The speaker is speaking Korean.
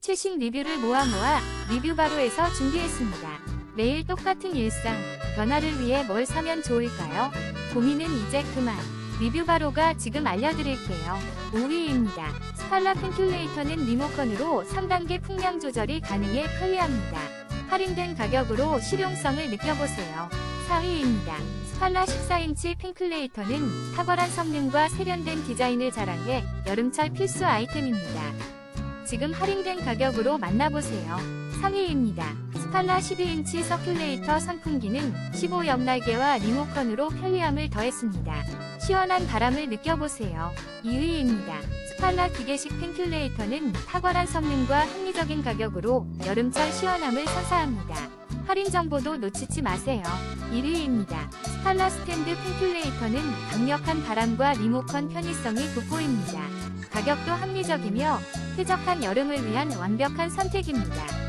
최신 리뷰를 모아 모아 리뷰바로에서 준비했습니다. 매일 똑같은 일상, 변화를 위해 뭘 사면 좋을까요? 고민은 이제 그만. 리뷰바로가 지금 알려드릴게요. 5위입니다. 스칼라 펜큘레이터는 리모컨으로 3단계 풍량 조절이 가능해 편리합니다. 할인된 가격으로 실용성을 느껴보세요. 4위입니다. 스칼라 14인치 펜큘레이터는 탁월한 성능과 세련된 디자인을 자랑해 여름철 필수 아이템입니다. 지금 할인된 가격으로 만나보세요. 3위입니다. 스칼라 12인치 서큘레이터 선풍기는 15옆 날개와 리모컨으로 편리함을 더했습니다. 시원한 바람을 느껴보세요. 2위입니다. 스칼라 기계식 펜큘레이터는 탁월한 성능과 합리적인 가격으로 여름철 시원함을 선사합니다. 할인 정보도 놓치지 마세요. 1위입니다. 스칼라 스탠드 펜큘레이터는 강력한 바람과 리모컨 편의성이 돋보입니다. 가격도 합리적이며 쾌적한 여름을 위한 완벽한 선택입니다.